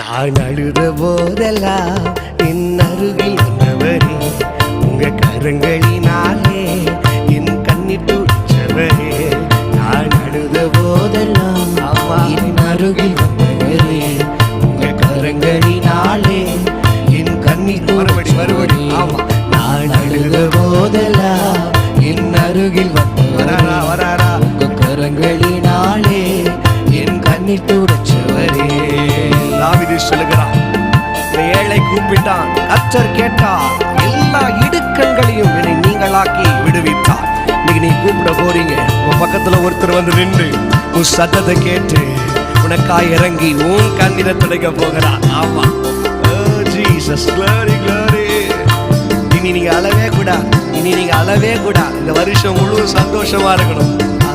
நான் அழுத போதெல்லாம் என் அருகில் வந்தவரே உங்க கரங்களினாலே என் கண்ணீர் துடிச்சவரே நான் அழுத போதெல்லாம் அம்மா என் அருகில் வந்தவரே உங்க கரங்களினாலே என் கண்ணீர் மறுபடி மறுபடி. ஆமா. நான் அழுத போதெல்லாம் என் அருகில் வந்தவரா வராரா உங்க கரங்களினாலே என் கண்ணீர் துடைச்சவரே தாவிது சொல்லுகிறான் இந்த ஏழை கூப்பிட்டான். கச்சர் கேட்டார் எல்லா இடுக்கண்களையும் என்னை நீங்களாக்கி விடுவித்தார் இன்னைக்கு நீ கூப்பிட போறீங்க. உன் பக்கத்துல ஒருத்தர் வந்து நின்று உன் சத்தத்தை கேட்டு உனக்காய் இறங்கி உன் கண்ணீரை துடைக்க போகிறான் ஆமா. Oh, Jesus, glory, இனி நீங்க அளவே கூட இனி நீங்க அளவே கூட இந்த வருஷம் முழு சந்தோஷமா இருக்கணும். ஆ,